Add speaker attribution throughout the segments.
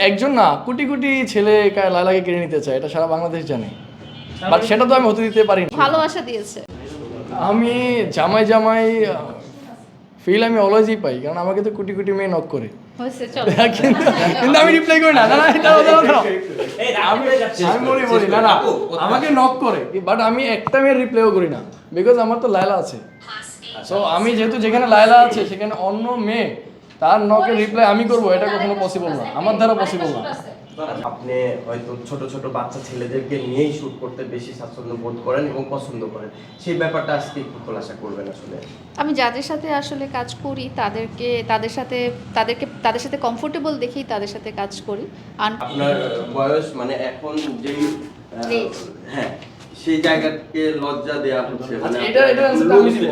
Speaker 1: একজন না কোটি কোটি ছেলে কা- লায়লাকে কেড়ে নিতে চায় এটা সারা বাংলাদেশ জানে। বাট সেটা তো আমি হতে দিতে পারি না।
Speaker 2: ভালোবাসা দিয়েছে।
Speaker 1: আমি জামাই জামাই ফিল আমি অলওয়েজই পাই কারণ আমাকে তো কোটি কোটি মেয়ে নক করে। কিন্তু আমি রিপ্লাই করি না। না না এটা দাঁড়াও, দাঁড়াও। আমি আমি বলি বলি না না আমাকে নক করে বাট আমি একটা মেয়ের রিপ্লাইও করি না বিকজ আমার তো লায়লা আছে। সো আমি যেহেতু যেখানে লায়লা আছে সেখানে অন্য মেয়ে তার নকের রিপ্লাই আমি করব এটা কখনো পসিবল না। আমার দ্বারা পসিবল না।
Speaker 3: আপনি হয়তো ছোট ছোট বাচ্চা ছেলেদেরকে নিয়েই শুট করতে বেশি স্বাচ্ছন্দ্য বোধ করেন এবং পছন্দ করেন। সেই ব্যাপারটা আজকে একটু খোলাসা করবেন আসলে।
Speaker 2: আমি যাদের সাথে আসলে কাজ করি তাদেরকে তাদের সাথে তাদেরকে তাদের সাথে কমফোর্টেবল দেখেই তাদের সাথে কাজ করি।
Speaker 3: আপনার বয়স মানে এখন যেই হ্যাঁ সেই জায়গাকে লজ্জা দেওয়া হচ্ছে মানে
Speaker 1: আচ্ছা, এটা এটা আমি দিব।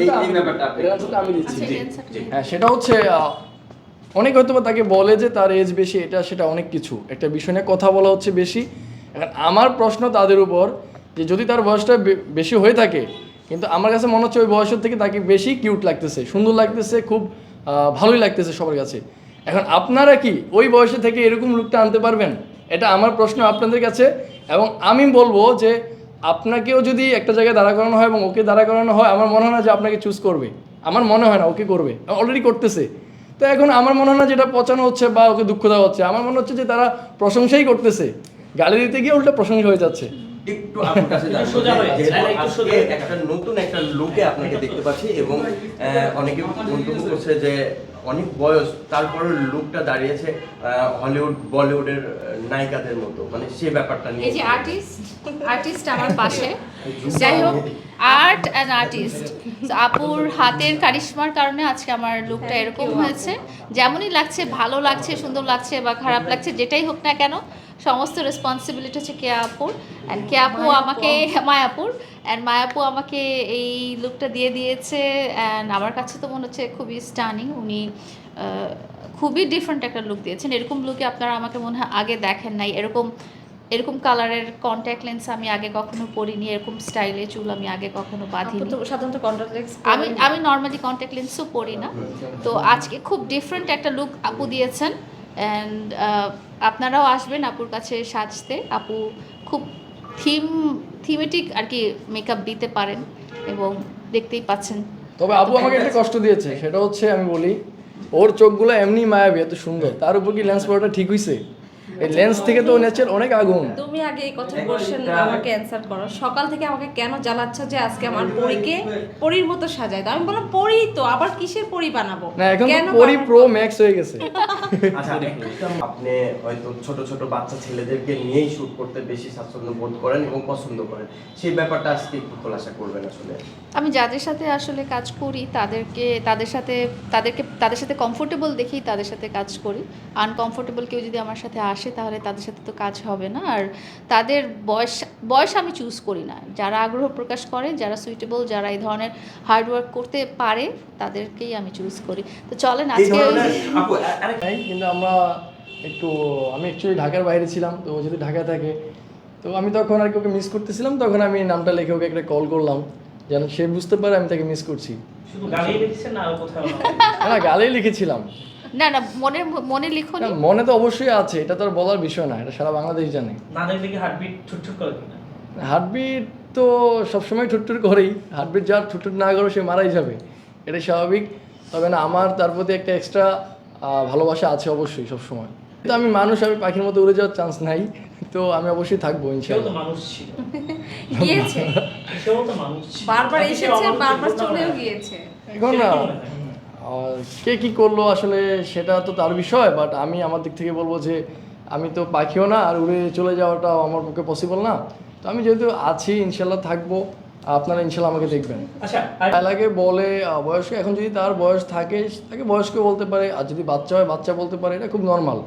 Speaker 1: এটা আমি
Speaker 3: ব্যাপারটা আপনি-
Speaker 1: এটা আমি দিচ্ছি।
Speaker 2: আচ্ছা,
Speaker 3: জি।
Speaker 1: হ্যাঁ সেটা হচ্ছে অনেক হয়তো বা তাকে বলে যে তার এজ বেশি এটা সেটা অনেক কিছু। একটা বিষয় নিয়ে কথা বলা হচ্ছে বেশি। এখন আমার প্রশ্ন তাদের উপর যে যদি তার বয়সটা বে- বেশি হয়ে থাকে কিন্তু আমার কাছে মনে হচ্ছে ওই বয়সের থেকে তাকে বেশি কিউট লাগতেছে সুন্দর লাগতেছে খুব ভালোই লাগতেছে সবার কাছে। এখন আপনারা কি ওই বয়সে থেকে এরকম লুকটা আনতে পারবেন? এটা আমার প্রশ্ন আপনাদের কাছে। এবং আমি বলব যে আপনাকেও যদি একটা জায়গায় দাঁড়া করানো হয় এবং ওকে দাঁড়া করানো হয়, আমার মনে হয় না যে আপনাকে চুজ করবে। আমার মনে হয় না, ওকে করবে। অলরেডি করতেছে। তো এখন আমার মনে হয় না যেটা পচানো হচ্ছে বা ওকে দুঃখ দেওয়া হচ্ছে। আমার মনে হচ্ছে যে তারা প্রশংসাই করতেছে। গালি দিতে গিয়ে উল্টা প্রশংসা হয়ে যাচ্ছে।
Speaker 3: একটু কাছে
Speaker 4: একটু
Speaker 3: নতুন একটা লুকে আপনাকে দেখতে পাচ্ছি এবং অনেকে মন্তব্য করছে যে অনেক বয়স তারপরে লুকটা দাঁড়িয়েছে হলিউড বলিউডের নায়িকাদের মতো। মানে সেই ব্যাপারটা নিয়ে
Speaker 2: এই যে আর্টিস্ট আর্টিস্ট আমার পাশে। যাই হোক আর্ট অ্যান্ড আর্টিস্ট আপুর হাতের কারিশমার কারণে আজকে আমার লুকটা এরকম হয়েছে। যেমনই লাগছে ভালো লাগছে সুন্দর লাগছে বা খারাপ লাগছে যেটাই হোক না কেন সমস্ত রেসপন্সিবিলিটি হচ্ছে কেয়া আপুর। অ্যান্ড কেয়া আপু আমাকে মায়াপুর। অ্যান্ড মায়াপু আমাকে এই লুকটা দিয়ে দিয়েছে। অ্যান্ড আমার কাছে তো মনে হচ্ছে খুবই স্টানিং উনি খুবই ডিফারেন্ট একটা লুক দিয়েছেন। এরকম লুকে আপনারা আমাকে মনে হয় আগে দেখেন নাই। এরকম এরকম কালারের কন্ট্যাক্ট লেন্স আমি আগে কখনো পরিনি। এরকম স্টাইলে চুল আমি আগে কখনো বাঁধিনি।
Speaker 5: সাধারণত লেন্স
Speaker 2: আমি আমি নর্মালি কন্ট্যাক্ট লেন্সও পরি না। তো আজকে খুব ডিফারেন্ট একটা লুক আপু দিয়েছেন। অ্যান্ড আপনারাও আসবেন আপুর কাছে সাজতে। আপু খুব থিম, থিমেটিক আর কি মেকআপ দিতে পারেন এবং দেখতেই পাচ্ছেন।
Speaker 1: তবে আপু আমাকে একটা কষ্ট দিয়েছে, সেটা হচ্ছে আমি বলি, ওর চোখগুলো এমনি মায়াবী, এত সুন্দর। তার উপর কি ল্যান্স পাওয়াটা ঠিক হইছে? এই লেন্স থেকে তো ন্যাচারাল অনেক আগুন।
Speaker 5: তুমি আগে এই কথা কোশ্চেন আমাকে অ্যানসার করো। সকাল থেকে আমাকে কেন জ্বালাচ্ছ যে আজকে আমার পরীকে পরীর মতো দাও আমি বললাম পরী তো আবার কিসের পরী বানাবো?
Speaker 1: না এখন
Speaker 5: কেন
Speaker 1: পরি প্রো ম্যাক্স হয়ে গেছে।
Speaker 3: আচ্ছা আপনি হয়তো ছোট ছোট বাচ্চা ছেলেদেরকে নিয়েই শুট করতে বেশি স্বাচ্ছন্দ্য বোধ করেন এবং পছন্দ করেন। সেই ব্যাপারটা আজকে একটু খোলাসা করবেন আসলে।
Speaker 2: আমি যাদের সাথে আসলে কাজ করি তাদেরকে তাদের সাথে তাদেরকে তাদের সাথে কমফোর্টেবল দেখেই তাদের সাথে কাজ করি। আনকমফোর্টেবল কেউ যদি আমার সাথে আসে তাহলে তাদের সাথে তো কাজ হবে না। আর তাদের বয়স বয়স আমি চুজ করি না। যারা আগ্রহ প্রকাশ করে যারা সুইটেবল যারা এই ধরনের হার্ডওয়ার্ক করতে পারে তাদেরকেই আমি চুজ করি। তো চলেন আজকে
Speaker 1: কিন্তু আমরা একটু আমি অ্যাকচুয়ালি ঢাকার বাইরে ছিলাম তো ও যদি ঢাকা থাকে তো আমি তখন আর কি ওকে মিস করতেছিলাম তখন আমি নামটা লিখে ওকে একটা কল করলাম যেন সে বুঝতে পারে আমি তাকে মিস করছি।
Speaker 4: শুধু গালি লিখছেন না আর কোথাও?
Speaker 1: না গালেই লিখেছিলাম।
Speaker 2: না না মনের মনে লিখুন
Speaker 1: না, মনে তো অবশ্যই আছে এটা তো আর বলার বিষয় না এটা সারা বাংলাদেশ জানে।
Speaker 4: না দেখলে কি হার্টবিট ছুটছুট করে
Speaker 1: হার্টবিট তো সবসময় ঠুটঠুট করেই হার্টবিট যার ঠুটঠুট না করে সে মারাই যাবে এটাই স্বাভাবিক। তবে না আমার তার প্রতি একটা এক্সট্রা ভালোবাসা আছে অবশ্যই সবসময়। তো আমি মানুষ আমি পাখির মতো উড়ে যাওয়ার চান্স নাই তো আমি অবশ্যই থাকব ইনশাআল্লাহ।
Speaker 4: মানুষ ছিল।
Speaker 5: গিয়েছে।
Speaker 4: সেও তো মানুষ
Speaker 5: বারবার এসেছে বারবার চলেও গিয়েছে।
Speaker 1: এখন না
Speaker 4: কি?
Speaker 1: আর কে কি করল আসলে সেটা তো তার বিষয় বাট আমি আমার দিক থেকে বলব যে আমি তো পাখিও না আর উড়ে চলে যাওয়াটা আমার পক্ষে পসিবল না। তো আমি যেহেতু আছি ইনশাল্লাহ থাকব আপনারা ইনশাল্লাহ আমাকে দেখবেন।
Speaker 4: আচ্ছা আর-
Speaker 1: এলাকে বলে বয়স্ক এখন যদি তার বয়স থাকে তাকে বয়স্ক বলতে পারে আর যদি বাচ্চা হয় বাচ্চা বলতে পারে এটা খুব নর্মাল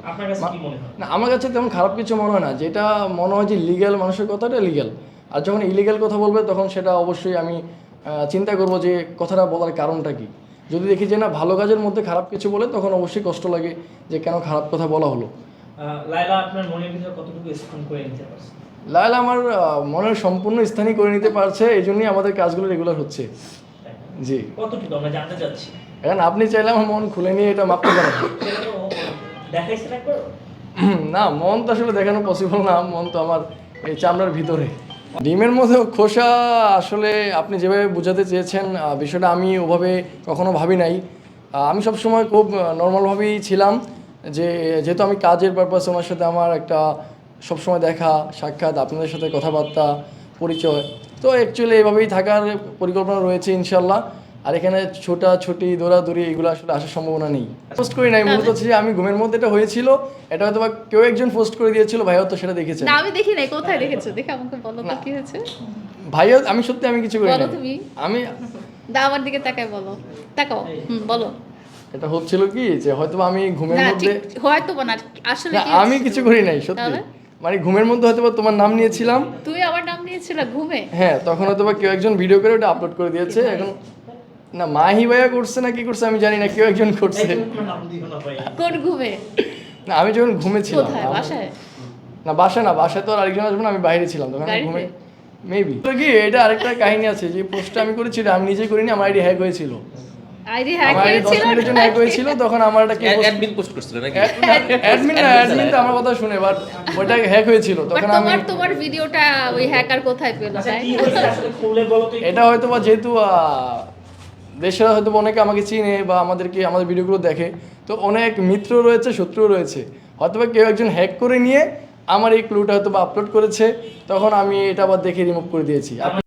Speaker 1: না আমার কাছে তেমন খারাপ কিছু মনে হয় না যেটা মনে হয় যে লিগ্যাল মানুষের কথাটা লিগ্যাল আর যখন ইলিগ্যাল কথা বলবে তখন সেটা অবশ্যই আমি চিন্তা করব যে কথাটা বলার কারণটা কি। যদি দেখি যে না ভালো কাজের মধ্যে খারাপ কিছু বলে তখন অবশ্যই কষ্ট লাগে যে কেন খারাপ কথা বলা হলো।
Speaker 4: লাইলা আপনার মনের ভিতরে কতটুকু স্থান করে নিতে পারছে?
Speaker 1: লায়লা আমার মনের সম্পূর্ণ স্থানই করে নিতে পারছে এই জন্যই আমাদের কাজগুলো রেগুলার হচ্ছে। জি।
Speaker 4: কতটুকু আমরা জানতে চাচ্ছি?
Speaker 1: এখন আপনি চাইলে আমার মন খুলে নিয়ে এটা মাপতে পারেন। না মন তো আসলে দেখানো পসিবল না মন তো আমার এই চামড়ার ভিতরে। ডিমের মধ্যে খোসা আসলে আপনি যেভাবে বোঝাতে চেয়েছেন বিষয়টা আমি ওভাবে কখনো ভাবি নাই। আমি সবসময় খুব নর্মালভাবেই ছিলাম যে, যেহেতু আমি কাজের পারপাস ওনার সাথে আমার একটা সবসময় দেখা, সাক্ষাৎ, আপনাদের সাথে কথাবার্তা, পরিচয়, তো অ্যাকচুয়ালি এভাবেই থাকার পরিকল্পনা রয়েছে ইনশাল্লাহ আর এখানে ছোটা ছুটি দৌড়াদৌড়ি এগুলো আসলে আসার সম্ভাবনা নেই। পোস্ট করি নাই মূলত হচ্ছে যে আমি ঘুমের মধ্যে এটা হয়েছিল এটা হয়তো বা কেউ একজন পোস্ট করে দিয়েছিল ভাইও তো সেটা দেখেছেন
Speaker 2: না আমি দেখি নাই কোথায় দেখেছ? দেখে আমাকে বলো তো কি হয়েছে?
Speaker 1: ভাইও আমি সত্যি আমি কিছু করি
Speaker 2: বলো তুমি।
Speaker 1: আমি
Speaker 2: দা আমার দিকে তাকায় বলো। তাকাও হুম বলো।
Speaker 1: এটা হচ্ছিল কি? যে হয়তো আমি ঘুমের মধ্যে
Speaker 2: হয়তো না আসলে কি
Speaker 1: আমি কিছু করি নাই সত্যি। মানে ঘুমের মধ্যে হয়তো তোমার নাম নিয়েছিলাম।
Speaker 2: তুই আমার নাম নিয়েছিল ঘুমে?
Speaker 1: হ্যাঁ তখন হয়তো কেউ একজন ভিডিও করে ওটা আপলোড করে দিয়েছে। এখন না মাহি ভাইয়া করছে না কি করছে আমি জানি না কেউ একজন করছে।
Speaker 2: কোন ঘুমে?
Speaker 1: না আমি যখন ঘুমেছিলাম
Speaker 2: কোথায় বাসায়?
Speaker 1: না বাসায় না বাসায় তো আর আরেকজন আসবে না আমি বাইরে ছিলাম তখন ঘুমে মেবি তো কি এটা আরেকটা কাহিনী আছে যে পোস্টটা আমি করেছি আমি নিজে করিনি আমার আইডি হ্যাক হয়েছিল।
Speaker 2: আইডি হ্যাক
Speaker 1: আমার আইডি
Speaker 2: হয়েছিল?
Speaker 1: জন্য হ্যাক হয়েছিল তখন আমার একটা কি
Speaker 6: অ্যাডমিন পোস্ট করছিল নাকি?
Speaker 1: অ্যাডমিন না অ্যাডমিন তো আমার কথা শুনে বাট ওইটা হ্যাক হয়েছিল তখন আমি
Speaker 2: তোমার তোমার ভিডিওটা ওই হ্যাকার কোথায় পেল
Speaker 4: আচ্ছা।
Speaker 1: এটা হয়তো বা যেহেতু দেশের হয়তো অনেকে আমাকে চিনে বা আমাদেরকে, আমাদের ভিডিওগুলো দেখে। তো অনেক মিত্র রয়েছে শত্রু রয়েছে। হয়তো বা কেউ একজন হ্যাক করে নিয়ে আমার এই ক্লুটা হয়তো বা আপলোড করেছে, তখন আমি এটা আবার দেখে রিমুভ করে দিয়েছি।